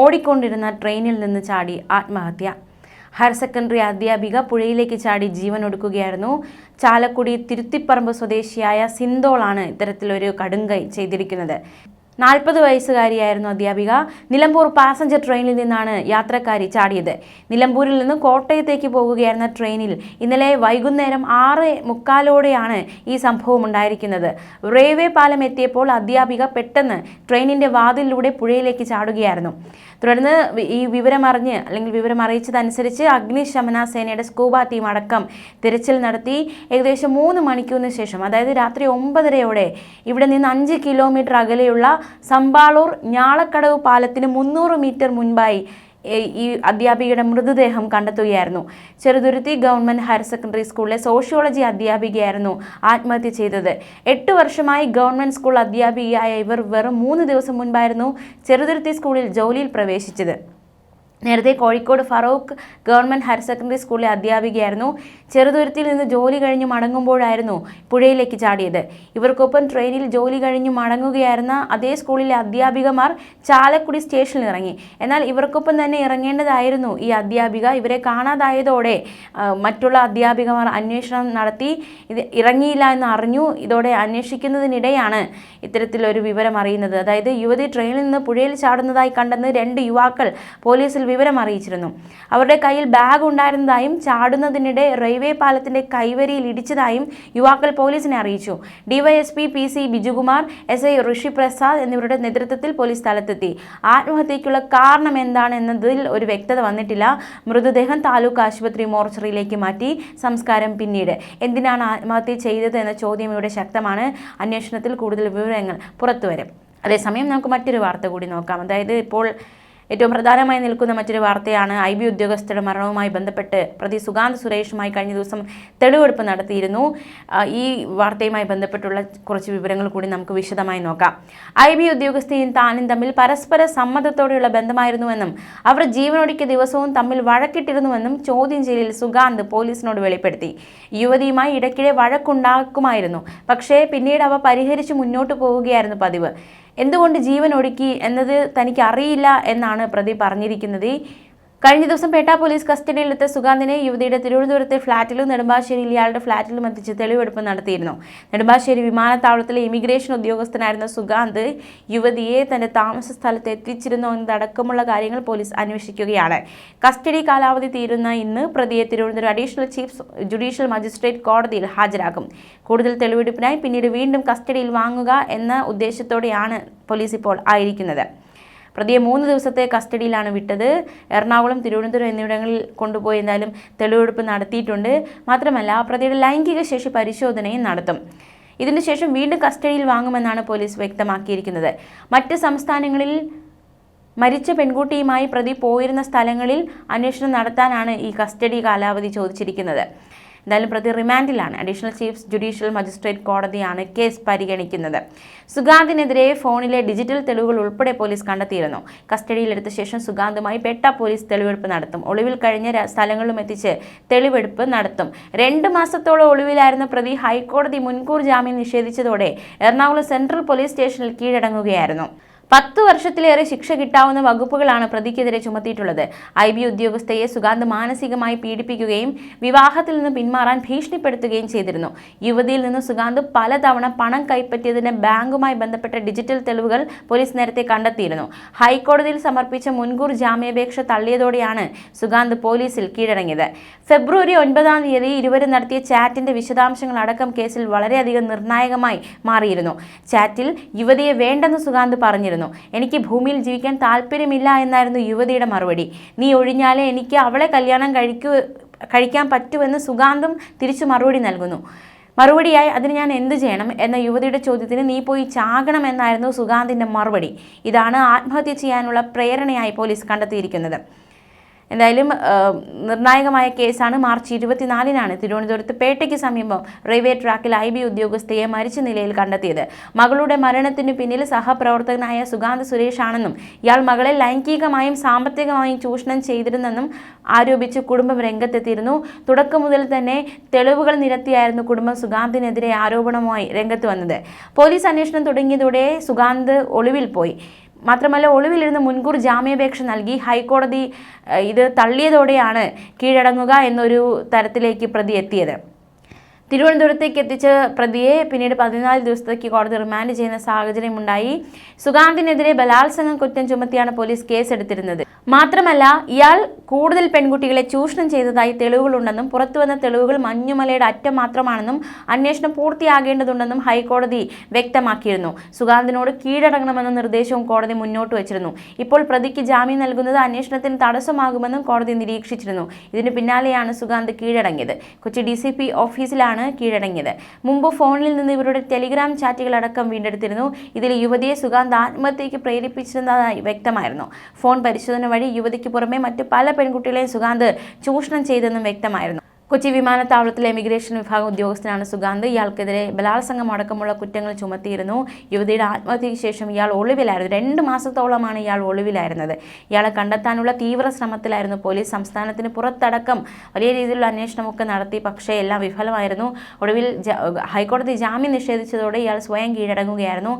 ഓടിക്കൊണ്ടിരുന്ന ട്രെയിനിൽ നിന്ന് ചാടി ആത്മഹത്യ. ഹയർ സെക്കൻഡറി അധ്യാപിക പുഴയിലേക്ക് ചാടി ജീവൻ ഒടുക്കുകയായിരുന്നു ചാലക്കുടി തിരുത്തിപ്പറമ്പ് സ്വദേശിയായ സിന്തോളാണ് ഇത്തരത്തിലൊരു കടുങ്കൈ ചെയ്തിരിക്കുന്നത്. നാൽപ്പത് വയസ്സുകാരിയായിരുന്നു അധ്യാപിക. നിലമ്പൂർ പാസഞ്ചർ ട്രെയിനിൽ നിന്നാണ് യാത്രക്കാരി ചാടിയത്. നിലമ്പൂരിൽ നിന്ന് കോട്ടയത്തേക്ക് പോകുകയായിരുന്ന ട്രെയിനിൽ ഇന്നലെ വൈകുന്നേരം ആറ് മുക്കാലോടെയാണ് ഈ സംഭവം ഉണ്ടായിരിക്കുന്നത്. റെയിൽവേ പാലം എത്തിയപ്പോൾ അധ്യാപിക പെട്ടെന്ന് ട്രെയിനിന്റെ വാതിലിലൂടെ പുഴയിലേക്ക് ചാടുകയായിരുന്നു. തുടർന്ന് ഈ വിവരമറിഞ്ഞ് അല്ലെങ്കിൽ വിവരം അറിയിച്ചതനുസരിച്ച് അഗ്നിശമന സേനയുടെ സ്കൂബ ടീം അടക്കം തിരച്ചിൽ നടത്തി. ഏകദേശം മൂന്ന് മണിക്കൂറിന് ശേഷം അതായത് രാത്രി ഒമ്പതരയോടെ ഇവിടെ നിന്ന് അഞ്ച് കിലോമീറ്റർ അകലെയുള്ള സമ്പാളൂർ ഞാളക്കടവ് പാലത്തിന് മുന്നൂറ് മീറ്റർ മുൻപായി ഈ അധ്യാപികയുടെ മൃതദേഹം കണ്ടെത്തുകയായിരുന്നു. ചെറുതുരുത്തി ഗവൺമെന്റ് ഹയർ സെക്കൻഡറി സ്കൂളിലെ സോഷ്യോളജി അധ്യാപികയായിരുന്നു ആത്മഹത്യ ചെയ്തത്. എട്ട് വർഷമായി ഗവൺമെന്റ് സ്കൂൾ അധ്യാപികയായ ഇവർ വെറും മൂന്ന് ദിവസം മുൻപായിരുന്നു ചെറുതുരുത്തി സ്കൂളിൽ ജോലിയിൽ പ്രവേശിച്ചത്. നേരത്തെ Kozhikode Farook government higher secondary സ്കൂളിലെ അധ്യാപികയായിരുന്നു. ചെറുതുരത്തിൽ നിന്ന് ജോലി കഴിഞ്ഞ് മടങ്ങുമ്പോഴായിരുന്നു പുഴയിലേക്ക് ചാടിയത്. ഇവർക്കൊപ്പം ട്രെയിനിൽ ജോലി കഴിഞ്ഞ് മടങ്ങുകയായിരുന്ന അതേ സ്കൂളിലെ അധ്യാപികമാർ ചാലക്കുടി സ്റ്റേഷനിൽ ഇറങ്ങി. എന്നാൽ ഇവർക്കൊപ്പം തന്നെ ഇറങ്ങേണ്ടതായിരുന്നു ഈ അധ്യാപിക. ഇവരെ കാണാതായതോടെ മറ്റുള്ള അധ്യാപികമാർ അന്വേഷണം നടത്തി. ഇത് ഇറങ്ങിയില്ല എന്ന് അറിഞ്ഞു. ഇതോടെ അന്വേഷിക്കുന്നതിനിടെയാണ് ഇത്തരത്തിലൊരു വിവരം അറിയുന്നത്. അതായത് യുവതി ട്രെയിനിൽ നിന്ന് പുഴയിൽ ചാടുന്നതായി കണ്ടെന്ന് രണ്ട് യുവാക്കൾ പോലീസിൽ വിവരം അറിയിച്ചിരുന്നു. അവരുടെ കയ്യിൽ ബാഗ് ഉണ്ടായിരുന്നതായും ചാടുന്നതിനിടെ റെയിൽവേ പാലത്തിന്റെ കൈവരിയിൽ ഇടിച്ചതായും യുവാക്കൾ പോലീസിനെ അറിയിച്ചു. DYSP P C Bijukumar S I Rishi Prasad എന്നിവരുടെ നേതൃത്വത്തിൽ പോലീസ് സ്ഥലത്തെത്തി. ആത്മഹത്യയ്ക്കുള്ള കാരണം എന്താണ് എന്നതിൽ ഒരു വ്യക്തത വന്നിട്ടില്ല. മൃതദേഹം താലൂക്ക് ആശുപത്രി മോർച്ചറിയിലേക്ക് മാറ്റി. സംസ്കാരം പിന്നീട്. എന്തിനാണ് ആത്മഹത്യ ചെയ്തത് എന്ന ചോദ്യം ഇവിടെ ശക്തമാണ്. അന്വേഷണത്തിൽ കൂടുതൽ വിവരങ്ങൾ പുറത്തുവരും. അതേസമയം നമുക്ക് മറ്റൊരു വാർത്ത കൂടി നോക്കാം. അതായത് ഇപ്പോൾ ഏറ്റവും പ്രധാനമായി നിൽക്കുന്ന മറ്റൊരു വാർത്തയാണ് ഐ ബി ഉദ്യോഗസ്ഥരുടെ മരണവുമായി ബന്ധപ്പെട്ട് പ്രതി സുഗാന്ത് സുരേഷുമായി കഴിഞ്ഞ ദിവസം തെളിവെടുപ്പ് നടത്തിയിരുന്നു. ഈ വാർത്തയുമായി ബന്ധപ്പെട്ടുള്ള കുറച്ച് വിവരങ്ങൾ കൂടി നമുക്ക് വിശദമായി നോക്കാം. ഐ ബി ഉദ്യോഗസ്ഥയും താനും തമ്മിൽ പരസ്പര സമ്മതത്തോടെയുള്ള ബന്ധമായിരുന്നുവെന്നും അവർ ജീവനൊടുക്കിയ ദിവസവും തമ്മിൽ വഴക്കിട്ടിരുന്നുവെന്നും ചോദ്യം ചെയ്യലിൽ സുഗാന്ത് പോലീസിനോട് വെളിപ്പെടുത്തി. യുവതിയുമായി ഇടയ്ക്കിടെ വഴക്കുണ്ടാക്കുമായിരുന്നു. പക്ഷേ പിന്നീട് അവ പരിഹരിച്ച് മുന്നോട്ട് പോവുകയായിരുന്നു പതിവ്. എന്തുകൊണ്ട് ജീവൻ ഒടുക്കി എന്നത് തനിക്ക് അറിയില്ല എന്നാണ് പ്രതി പറഞ്ഞിരിക്കുന്നത്. കഴിഞ്ഞ ദിവസം പേട്ട പോലീസ് കസ്റ്റഡിയിലെത്തിയ സുഗാന്തിനെ യുവതിയുടെ തിരുവനന്തപുരത്തെ ഫ്ളാറ്റിലും നെടുമ്പാശ്ശേരിയിൽ ഇയാളുടെ ഫ്ളാറ്റിലും എത്തിച്ച് തെളിവെടുപ്പ് നടത്തിയിരുന്നു. നെടുമ്പാശ്ശേരി വിമാനത്താവളത്തിലെ ഇമിഗ്രേഷൻ ഉദ്യോഗസ്ഥനായിരുന്ന സുഗാന്ത് യുവതിയെ തന്റെ താമസ സ്ഥലത്ത് എത്തിച്ചിരുന്നോ എന്നതടക്കമുള്ള കാര്യങ്ങൾ പോലീസ് അന്വേഷിക്കുകയാണ്. കസ്റ്റഡി കാലാവധി തീരുന്ന ഇന്ന് പ്രതിയെ Thiruvananthapuram additional chief judicial magistrate കോടതിയിൽ ഹാജരാക്കും. കൂടുതൽ തെളിവെടുപ്പിനായി പിന്നീട് വീണ്ടും കസ്റ്റഡിയിൽ വാങ്ങുക എന്ന ഉദ്ദേശത്തോടെയാണ് പോലീസ് ഇപ്പോൾ ആയിരിക്കുന്നത്. പ്രതിയെ മൂന്ന് ദിവസത്തെ കസ്റ്റഡിയിലാണ് വിട്ടത്. എറണാകുളം തിരുവനന്തപുരം എന്നിവിടങ്ങളിൽ കൊണ്ടുപോയി എന്തായാലും തെളിവെടുപ്പ് നടത്തിയിട്ടുണ്ട്. മാത്രമല്ല പ്രതിയുടെ ലൈംഗിക ശേഷി പരിശോധനയും നടത്തും. ഇതിനുശേഷം വീണ്ടും കസ്റ്റഡിയിൽ വാങ്ങുമെന്നാണ് പോലീസ് വ്യക്തമാക്കിയിരിക്കുന്നത്. മറ്റ് സംസ്ഥാനങ്ങളിൽ മരിച്ച പെൺകുട്ടിയുമായി പ്രതി പോയിരുന്ന സ്ഥലങ്ങളിൽ അന്വേഷണം നടത്താനാണ് ഈ കസ്റ്റഡി കാലാവധി ചോദിച്ചിരിക്കുന്നത്. എന്തായാലും പ്രതി റിമാൻഡിലാണ്. അഡീഷണൽ ചീഫ് ജുഡീഷ്യൽ മജിസ്ട്രേറ്റ് കോടതിയാണ് കേസ് പരിഗണിക്കുന്നത്. സുഗാന്തിനെതിരെ ഫോണിലെ ഡിജിറ്റൽ തെളിവുകൾ ഉൾപ്പെടെ പോലീസ് കണ്ടെത്തിയിരുന്നു. കസ്റ്റഡിയിലെടുത്ത ശേഷം സുഗാന്തുമായി പെട്ട പോലീസ് തെളിവെടുപ്പ് നടത്തും. ഒളിവിൽ കഴിഞ്ഞ സ്ഥലങ്ങളിലും എത്തിച്ച് തെളിവെടുപ്പ് നടത്തും. രണ്ട് മാസത്തോളം ഒളിവിലായിരുന്ന പ്രതി ഹൈക്കോടതി മുൻകൂർ ജാമ്യം നിഷേധിച്ചതോടെ എറണാകുളം സെൻട്രൽ പോലീസ് സ്റ്റേഷനിൽ കീഴടങ്ങുകയായിരുന്നു. പത്ത് വർഷത്തിലേറെ ശിക്ഷ കിട്ടാവുന്ന വകുപ്പുകളാണ് പ്രതിക്കെതിരെ ചുമത്തിയിട്ടുള്ളത്. ഐ ബി ഉദ്യോഗസ്ഥയെ സുഗാന്ത് മാനസികമായി പീഡിപ്പിക്കുകയും വിവാഹത്തിൽ നിന്ന് പിന്മാറാൻ ഭീഷണിപ്പെടുത്തുകയും ചെയ്തിരുന്നു. യുവതിയിൽ നിന്ന് സുഗാന്ത് പലതവണ പണം കൈപ്പറ്റിയതിന് ബാങ്കുമായി ബന്ധപ്പെട്ട ഡിജിറ്റൽ തെളിവുകൾ പോലീസ് നേരത്തെ കണ്ടെത്തിയിരുന്നു. ഹൈക്കോടതിയിൽ സമർപ്പിച്ച മുൻകൂർ ജാമ്യാപേക്ഷ തള്ളിയതോടെയാണ് സുഗാന്ത് പോലീസിൽ കീഴടങ്ങിയത്. ഫെബ്രുവരി ഒൻപതാം തീയതി ഇരുവരും നടത്തിയ ചാറ്റിന്റെ വിശദാംശങ്ങൾ അടക്കം കേസിൽ വളരെയധികം നിർണായകമായി മാറിയിരുന്നു. ചാറ്റിൽ യുവതിയെ വേണ്ടെന്ന് സുഗാന്ത് പറഞ്ഞിരുന്നു. എനിക്ക് ഭൂമിയിൽ ജീവിക്കാൻ താല്പര്യമില്ല എന്നായിരുന്നു യുവതിയുടെ മറുപടി. നീ ഒഴിഞ്ഞാലേ എനിക്ക് അവളെ കല്യാണം കഴിക്കൂ കഴിക്കാൻ പറ്റുമെന്ന് സുഗാന്തും തിരിച്ചു മറുപടി നൽകുന്നു. മറുപടിയായി അതിന് ഞാൻ എന്ത് ചെയ്യണം എന്ന യുവതിയുടെ ചോദ്യത്തിന് നീ പോയി ചാകണം എന്നായിരുന്നു സുഗാന്തിന്റെ മറുപടി. ഇതാണ് ആത്മഹത്യ ചെയ്യാനുള്ള പ്രേരണയായി പോലീസ് കണ്ടെത്തിയിരിക്കുന്നത്. എന്തായാലും നിർണായകമായ കേസാണ് മാർച്ച് ഇരുപത്തിനാലിനാണ് തിരുവനന്തപുരത്ത് പേട്ടയ്ക്ക് സമീപം റെയിൽവേ ട്രാക്കിൽ ഐ ബി ഉദ്യോഗസ്ഥയെ മരിച്ച നിലയിൽ കണ്ടെത്തിയത്. മകളുടെ മരണത്തിന് പിന്നിൽ സഹപ്രവർത്തകനായ സുഗാന്ത് സുരേഷ് ആണെന്നും ഇയാൾ മകളെ ലൈംഗികമായും സാമ്പത്തികമായും ചൂഷണം ചെയ്തിരുന്നെന്നും ആരോപിച്ച് കുടുംബം രംഗത്തെത്തിയിരുന്നു. തുടക്കം മുതൽ തന്നെ തെളിവുകൾ നിരത്തിയായിരുന്നു കുടുംബം സുഗാന്തിനെതിരെ ആരോപണവുമായി രംഗത്ത് വന്നത്. പോലീസ് അന്വേഷണം തുടങ്ങിയതോടെ സുഗാന്ത് ഒളിവിൽ പോയി. മാത്രമല്ല ഒളിവിലിരുന്ന് മുൻകൂർ ജാമ്യാപേക്ഷ നൽകി ഹൈക്കോടതി ഇത് തള്ളിയതോടെയാണ് കീഴടങ്ങുക എന്നൊരു തരത്തിലേക്ക് പ്രതി എത്തിയത്. തിരുവനന്തപുരത്തേക്ക് എത്തിച്ച പ്രതിയെ പിന്നീട് പതിനാല് ദിവസത്തേക്ക് കോടതി റിമാൻഡ് ചെയ്യുന്ന സാഹചര്യമുണ്ടായി സുഗാന്തിനെതിരെ ബലാത്സംഗം കുറ്റം ചുമത്തിയാണ് പോലീസ് കേസെടുത്തിരുന്നത്. മാത്രമല്ല ഇയാൾ കൂടുതൽ പെൺകുട്ടികളെ ചൂഷണം ചെയ്തതായി തെളിവുകളുണ്ടെന്നും പുറത്തുവന്ന തെളിവുകൾ മഞ്ഞുമലയുടെ അറ്റം മാത്രമാണെന്നും അന്വേഷണം പൂർത്തിയാകേണ്ടതുണ്ടെന്നും ഹൈക്കോടതി വ്യക്തമാക്കിയിരുന്നു. സുഗാന്തിനോട് കീഴടങ്ങണമെന്ന നിർദ്ദേശവും കോടതി മുന്നോട്ട് വച്ചിരുന്നു. ഇപ്പോൾ പ്രതിക്ക് ജാമ്യം നൽകുന്നത് അന്വേഷണത്തിന് തടസ്സമാകുമെന്നും കോടതി നിരീക്ഷിച്ചിരുന്നു. ഇതിന് പിന്നാലെയാണ് സുഗാന്ത് കീഴടങ്ങിയത്. കൊച്ചി ഡി സി പി ഓഫീസിലാണ് കീഴടങ്ങിയത്. മുമ്പ് ഫോണിൽ നിന്ന് ഇവരുടെ ടെലിഗ്രാം ചാറ്റുകൾ അടക്കം വീണ്ടെടുത്തിരുന്നു. ഇതിൽ യുവതിയെ സുഗാന്ത് ആത്മഹത്യയ്ക്ക് പ്രേരിപ്പിച്ചിരുന്നതായി വ്യക്തമായിരുന്നു. ഫോൺ പരിശോധന വഴി യുവതിക്ക് പുറമെ മറ്റു പല പെൺകുട്ടികളെയും സുഗാന്ത് ചൂഷണം ചെയ്തെന്നും വ്യക്തമായിരുന്നു. കൊച്ചി വിമാനത്താവളത്തിലെ ഇമിഗ്രേഷൻ വിഭാഗം ഉദ്യോഗസ്ഥനാണ് സുഗാന്ത്. ഇയാൾക്കെതിരെ ബലാത്സംഗം അടക്കമുള്ള കുറ്റങ്ങൾ ചുമത്തിയിരുന്നു. യുവതിയുടെ ആത്മഹത്യയ്ക്ക് ശേഷം ഇയാൾ ഒളിവിലായിരുന്നു. രണ്ട് മാസത്തോളമാണ് ഇയാൾ ഒളിവിലായിരുന്നത്. ഇയാളെ കണ്ടെത്താനുള്ള തീവ്ര ശ്രമത്തിലായിരുന്നു പോലീസ്. സംസ്ഥാനത്തിന് പുറത്തടക്കം വലിയ രീതിയിലുള്ള അന്വേഷണമൊക്കെ നടത്തി. പക്ഷേ എല്ലാം വിഫലമായിരുന്നു. ഒടുവിൽ ഹൈക്കോടതി ജാമ്യം നിഷേധിച്ചതോടെ ഇയാൾ സ്വയം കീഴടങ്ങുകയായിരുന്നു.